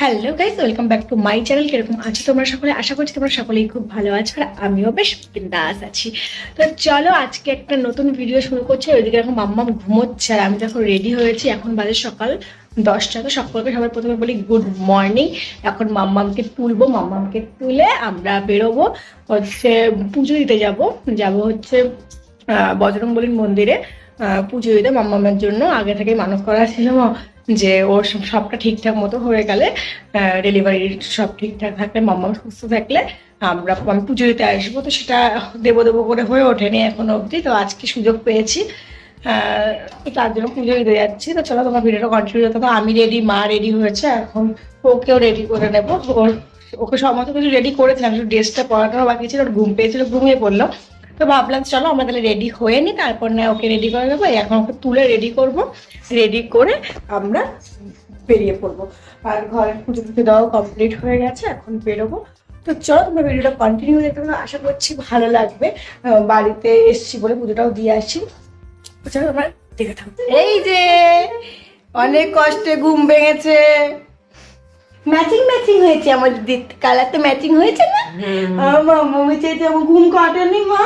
Hello guys welcome back to my channel কীরকম আছো তোমরা সকলে? আশা করছি তোমরা সকলেই খুব ভালো আছো আর আমিও বেশ বিন্দাস আছি। তো চলো, আজকে একটা নতুন ভিডিও শুরু করছি। ওইদিকে এখন মাম্মাম ঘুমোচ্ছে আর আমি যখন রেডি হয়েছি। এখন বাজে সকাল দশটা। তো সকলকে সবার প্রথমে বলি গুড মর্নিং এখন মাম্মামকে তুলবো, মাম্মামকে তুলে আমরা বেরোবো। হচ্ছে পুজো দিতে যাব। যাব হচ্ছে বজরংবলীর মন্দিরে। পুজো দিতে মাম্মামের জন্য। আগে থেকে মানত করা ছিল যে, ওর সবটা ঠিকঠাক মতো হয়ে গেলে ডেলিভারি সব ঠিকঠাক থাকলে মাম্মা সুস্থ থাকলে আমরা আমি পুজো দিতে আসব। তো সেটা দেবো দেবো করে হয়ে ওঠেনি এখনও অবধি। তো আজকে সুযোগ পেয়েছি। তার জন্য পুজো দিতে যাচ্ছি। তো চলো, তোমার ভিডিওটা কন্টিনিউ তো আমি রেডি মা রেডি হয়েছে। এখন ওকেও রেডি করে নেব। ওর ওকে সমস্ত কিছু রেডি করেছিলাম ড্রেসটা পরানো বাকি ছিল। ঘুম পেয়েছিল, ঘুমিয়ে পড়ল। তো ভাবলাম চলো আমরা তাহলে রেডি হয়ে নিই তারপর না ওকে রেডি করে দেবো। এখন ওকে তুলে রেডি করব। রেডি করে আমরা বেরিয়ে পড়ব। আর ঘরের পুজো টুজো দেওয়া কমপ্লিট হয়ে গেছে এখন বেরোবো। তো চলো তোমরা ভিডিওটা কন্টিনিউ দেখতে থাকো। আশা করছি ভালো লাগবে। বাড়িতে এসছি বলে পুজোটাও দিয়ে আসি। চলো তোমরা দেখে থাকো। এই যে অনেক কষ্টে ঘুম ভেঙেছে। ম্যাচিং ম্যাচিং হয়েছে আমার কালার তো ম্যাচিং হয়েছে না? আমার মামি চেয়েছে আমার ঘুম কাটেনি মা।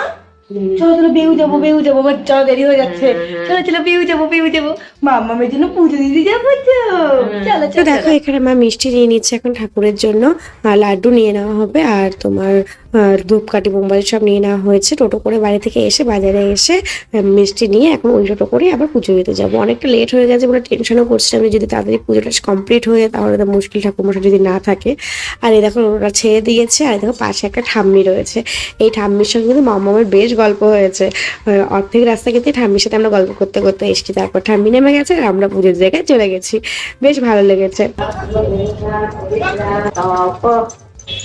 চলো চলো বেউ যাব বেউ যাব আমার চলো দেরি হয়ে যাচ্ছে। চলো চলো বেউ যাব বেউ যাব। মা মামের জন্য পুজো দিতে যাব চলো তো চলো দেখো এখানে মা মিষ্টি নিয়ে নিচ্ছে এখন ঠাকুরের জন্য আর লাড্ডু নিয়ে নেওয়া হবে আর তোমার ধূপকাঠি বোম্বাই সব নিয়ে নেওয়া হয়েছে। টোটো করে বাড়ি থেকে এসে বাজারে এসে মিষ্টি নিয়ে এখন ওই টোটো করে আবার পুজো দিতে যাব। অনেকটা লেট হয়ে গেছে বলে টেনশনও করছিলাম যদি তাড়াতাড়ি পুজোটা কমপ্লিট হয়ে তাহলে তো মুশকিল ঠাকুরমশাই যদি না থাকে। আর এই দেখো ওরা ছেড়ে দিয়েছে, আর দেখো পাশে একটা ঠাম্মি রয়েছে। এই ঠাম্মির সঙ্গে কিন্তু মামামের বেশ গল্প হয়েছে। অর্ধেক রাস্তা কিন্তু ঠাম্মির সাথে আমরা গল্প করতে করতে এসেছি। তারপর ঠাম্মি নেমে গেছে, আর আমরা পুজোর জায়গায় চলে গেছি। বেশ ভালো লেগেছে।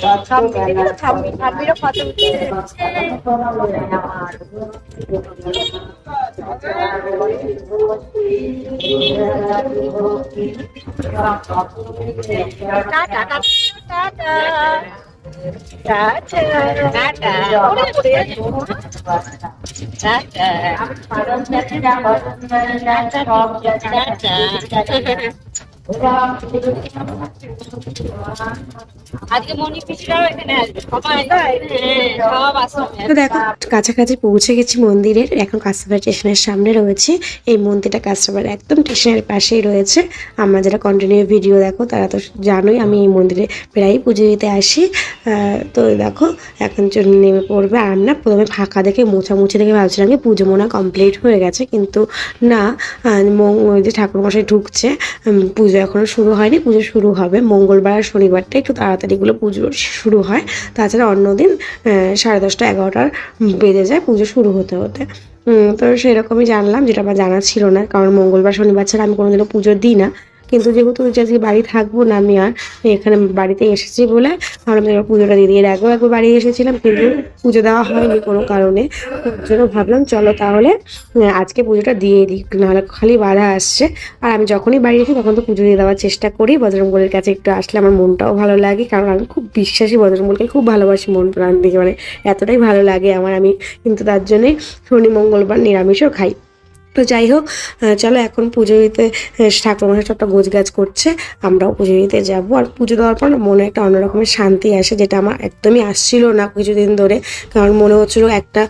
담비가 담비 담비랑 봐도 따따따 따따 짜자 짜자 오래 오래 짜자 짜자 짜자 দেখো কাছাকাছি পৌঁছে গেছি মন্দিরের। এখন কাস্টমার স্টেশনের সামনে রয়েছে। এই মন্দিরটা কাস্টমার একদম স্টেশনের পাশেই রয়েছে। আমরা যারা কন্টিনিউ ভিডিও দেখো তারা তো জানোই আমি এই মন্দিরে প্রায়ই পুজো দিতে আসি। তো দেখো এখন নেমে পড়বে। আর না প্রথমে ফাঁকা দেখে মোছামুছি দেখে ভাবছিলাম যে পুজো মনে কমপ্লিট হয়ে গেছে। কিন্তু না যে ঠাকুরমশাই ঢুকছে উম, পুজো এখনও শুরু হয়নি, পুজো শুরু হবে মঙ্গলবার আর শনিবারটা, একটু তাড়াতাড়িগুলো পুজো শুরু হয়। তাছাড়া অন্যদিন সাড়ে দশটা এগারোটার বেজে যায় পুজো শুরু হতে হতে। তো সেরকমই জানলাম, যেটা আমার জানা ছিল না, কারণ মঙ্গলবার, শনিবার ছাড়া আমি কোনোদিনও পুজো দিই না। কিন্তু যেহেতু যে বাড়ি থাকব না, আমি আর এখানে বাড়িতে এসেছি বলে যে পুজোটা দিয়ে এর আগেও একবার বাড়ি এসেছিলাম কিন্তু পুজো দেওয়া হয়নি কোনো কারণে। ওর জন্য ভাবলাম, চলো তাহলে আজকে পুজোটা দিয়ে দিই, নাহলে খালি বাধা আসছে। আর আমি যখনই বাড়ি আসি তখন তো পুজো দিয়ে দেওয়ার চেষ্টা করি। বজরঙ্গলের কাছে একটু আসলে আমার মনটাও ভালো লাগে, কারণ আমি খুব বিশ্বাসী বজরঙ্গলকে খুব ভালোবাসি মন প্রাণ থেকে মানে এতটাই ভালো লাগে আমার, আমি কিন্তু তার জন্যই শনি, মঙ্গলবার নিরামিষও খাই। তো যাই হোক চলো এখন পুজো দিতে ঠাকুরমশাই সবটা গোছ করছে, আমরাও পুজো দিতে যাব। আর পুজো দেওয়ার পর মনে একটা অন্যরকমের শান্তি আসে, যেটা আমার একদমই আসছিল না কিছুদিন ধরে। কারণ মনে হচ্ছিল একটা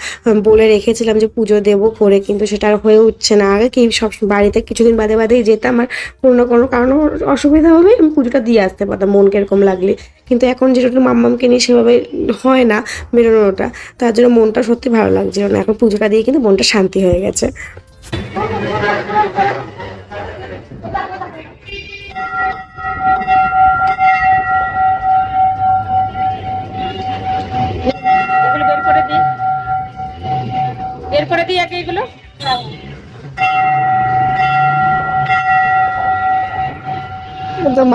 বলে রেখেছিলাম যে পুজো দেবো করে, কিন্তু সেটা আর হয়ে উঠছে না। আগে কি সব বাড়িতে কিছুদিন বাদে বাদেই যেতাম, আর কোনো না কোনো কারণে অসুবিধা হবে আমি পুজোটা দিয়ে আসতে পারতাম, মন কীরকম লাগলে। কিন্তু এখন যেটা মাম্মামকে নিয়ে সেভাবে হয় না বেরোনোটা তার জন্য মনটা সত্যি ভালো লাগছিল না। এখন পুজোটা দিয়ে কিন্তু মনটা শান্তি হয়ে গেছে। Thank you.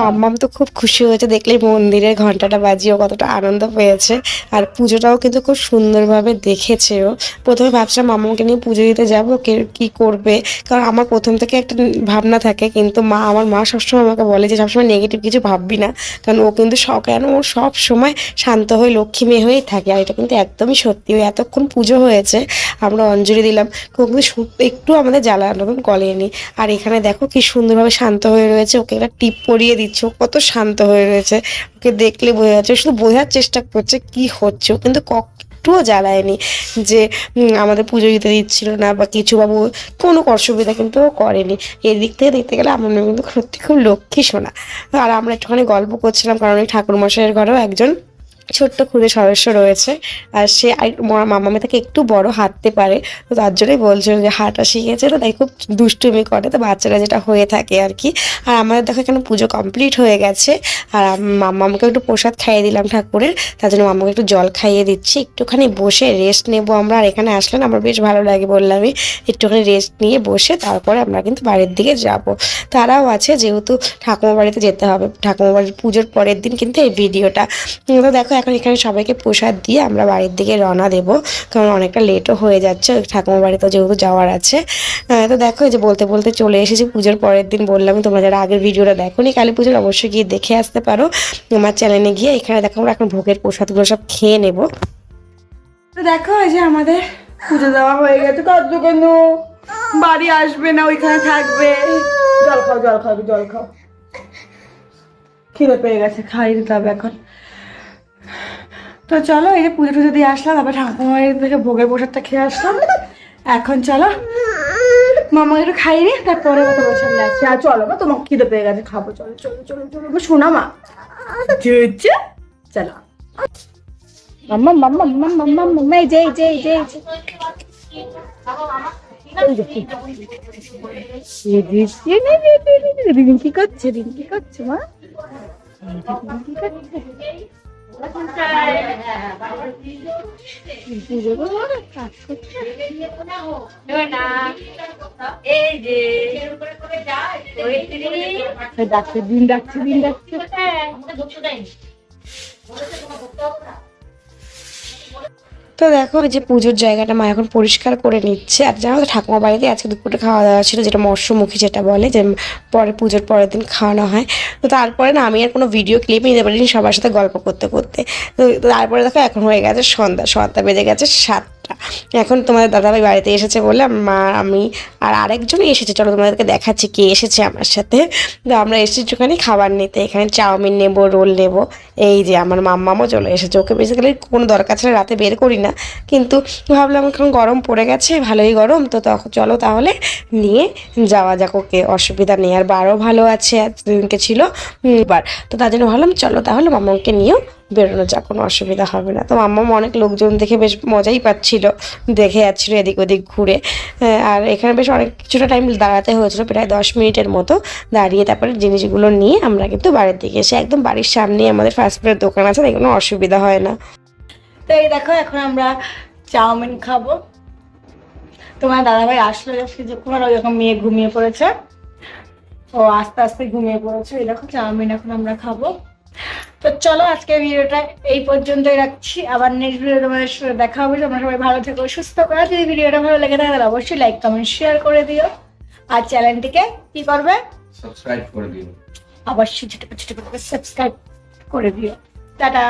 মাম্মাম তো খুব খুশি হয়েছে, দেখলেই মন্দিরের ঘন্টাটা বাজিয়েও কতটা আনন্দ পেয়েছে। আর পুজোটাও কিন্তু খুব সুন্দরভাবে দেখেছে ও প্রথমে ভাবছিলাম মাম্মাকে নিয়ে পুজো দিতে যাব, কে, কি করবে? কারণ আমার প্রথম থেকে একটা ভাবনা থাকে, কিন্তু মা, আমার মা সবসময় আমাকে বলে যে, সবসময় নেগেটিভ কিছু ভাববি না। কারণ ও কিন্তু কেন ও সব সময় শান্ত হয়ে লক্ষ্মী মেয়ে হয়েই থাকে। আর এটা কিন্তু একদমই সত্যি। ও এতক্ষণ পুজো হয়েছে, আমরা অঞ্জলি দিলাম, কেউ কিন্তু একটু আমাদের জ্বালানো গলেনি আর এখানে দেখো কি সুন্দরভাবে শান্ত হয়ে রয়েছে, ওকে একটা টিপ পরিয়ে দিচ্ছে। চোখ কত শান্ত হয়ে রয়েছে। ওকে দেখলে বোঝা যাচ্ছে শুধু বোঝার চেষ্টা করছে কি হচ্ছে। ও কিন্তু কক- একটুও জ্বালায়নি যে আমাদের পুজো দিতে দিচ্ছিল না বা কিছু বাবু কোনো অসুবিধা কিন্তু করেনি। এদিক দিক থেকে দেখতে গেলে আমার কিন্তু সত্যি খুব লক্ষ্মী শোনা আর আমরা একটুখানি গল্প করছিলাম, কারণ ওই ঠাকুরমশাইয়ের ঘরেও একজন ছোট্ট ক্ষুদে সদস্য রয়েছে আর সে মামামে থেকে একটু বড় হাঁটতে পারে, তো তার জন্যই বলছিল যে হাঁটা শিখেছে। তো তাই খুব দুষ্টুমি করে। তো বাচ্চারা যেটা হয়ে থাকে আর কি। আর আমাদের দেখো এখানে পুজো কমপ্লিট হয়ে গেছে। আর মামাকে একটু প্রসাদ খাইয়ে দিলাম ঠাকুরের। তার জন্য মামাকে একটু জল খাইয়ে দিচ্ছি। একটুখানি বসে রেস্ট নেব আমরা। আর এখানে আসলে না আমার বেশ ভালো লাগে বললামই, একটুখানি রেস্ট নিয়ে বসে তারপরে আমরা কিন্তু বাড়ির দিকে যাব। তারাও আছে, যেহেতু ঠাকুমা বাড়িতে যেতে হবে। ঠাকুমা বাড়ির পুজোর পরের দিন কিন্তু এই ভিডিওটা তো দেখো এখন এখানে সবাইকে প্রসাদ দিয়ে আমরা বাড়ির দিকে রওনা দেবো। কারণ অনেকটা লেটও হয়ে যাচ্ছে ঠাকুমা বাড়িতে যেহেতু যাওয়ার আছে। তো দেখো যে বলতে বলতে চলে এসেছি পুজোর পরের দিন বললাম, তোমরা যারা আগের ভিডিওটা দেখো নি কালী পুজোর অবশ্যই গিয়ে দেখে আসতে পারো। আমার চ্যানেলে গিয়ে এখানে দেখো আমরা এখন ভোগের প্রসাদগুলো সব খেয়ে নেব। তো দেখো এই যে আমাদের পুজো দেওয়া হয়ে গেছে। কত কেন বাড়ি আসবে না, ওইখানে থাকবে। জল খাও জল খাও জল খাও। খিদে পেয়ে গেছে, খাইয়ে দিতে হবে এখন। তো চলো এই যে পুজো টুজো দিয়ে আসলাম তারপর ঠাকুমার থেকে ভোগের প্রসাদটা খেয়ে আসলাম এখন চলো মামা একটু খাইনি তারপরে বসে আমরা আর চলো মা তোমাকে খিদে পেয়ে গেছে খাব চলো চলো চলো চলো শোনা মা চলো মাম্মা মাম্মা মাম্মা মাম্মা কি করছে রিঙ্কি করছে মা করছে? ডাকছে দিন ডাকছে দিন ডাকছে। তো দেখো যে পুজোর জায়গাটা মা এখন পরিষ্কার করে নিচ্ছে। আর জানো ঠাকুমা বাড়িতে আজকে দুপুরে খাওয়া দাওয়া ছিল, যেটা মৎস্যমুখী যেটা বলে, যে পরে পুজোর পরের দিন খাওয়ানো হয়। তো তারপরে না, আমি আর কোনো ভিডিও ক্লিপ নিতে পারিনি, সবার সাথে গল্প করতে করতে। তো তারপরে দেখো, এখন হয়ে গেছে সন্ধ্যা সন্ধ্যা বেজে গেছে সাতটা। এখন তোমাদের দাদাভাই বাড়িতে এসেছে বলে মা, আমি আর আরেকজনই এসেছে। চলো তোমাদেরকে দেখাচ্ছি কে এসেছে আমার সাথে। তো আমরা এসেছি একটুখানি খাবার নিতে। এখানে চাউমিন নেব, রোল নেব। এই যে আমার মাম্মামও চলে এসেছে। ওকে বেসিক্যালি কোনো দরকার ছাড়া রাতে বের করি না। কিন্তু ভাবলাম এখন গরম পড়ে গেছে, ভালোই গরম। তো তখন চলো তাহলে নিয়ে যাওয়া যাক ওকে। অসুবিধা নেই। আর বারও ভালো আছে দিনকে ছিল। বার। তো তার জন্য ভাবলাম, চলো তাহলে মামাকে নিয়েও বেরোনো যাক কোনো অসুবিধা হবে না। তো মাম্মাম অনেক লোকজন দেখে বেশ মজাই পাচ্ছিল। দেখে যাচ্ছিল এদিক ওদিক ঘুরে। আর এখানে বেশ অনেক কিছুটা টাইম দাঁড়াতে হয়েছিল, প্রায় দশ মিনিটের মতো দাঁড়িয়ে তারপরে জিনিসগুলো নিয়ে আমরা কিন্তু বাড়ির দিকে এসে একদম বাড়ির সামনেই আমাদের ফাস্ট ফুডের দোকান আছে, তাই কোনো অসুবিধা হয় না। তো এই দেখো, এখন আমরা চাউমিন খাব। তোমার দাদাভাই আসলো কিছুক্ষণ আর ওই রকম মেয়ে ঘুমিয়ে পড়েছে। ও আস্তে আস্তে ঘুমিয়ে পড়েছে। এই দেখো, চাউমিন এখন আমরা খাব। তো চলো আজকে ভিডিওটা এই পর্যন্তই রাখছি। আবার নেক্সট ভিডিও তোমাদের সাথে দেখা হবে। তোমরা সবাই ভালো থেকো সুস্থ করো যদি ভিডিওটা ভালো লেগে থাকে তাহলে অবশ্যই লাইক কমেন্ট শেয়ার করে দিও। আর চ্যানেলটিকে কি করবে? সাবস্ক্রাইব করে দিও। অবশ্যই ছোট ছোট করে সাবস্ক্রাইব করে দিও। টাটা!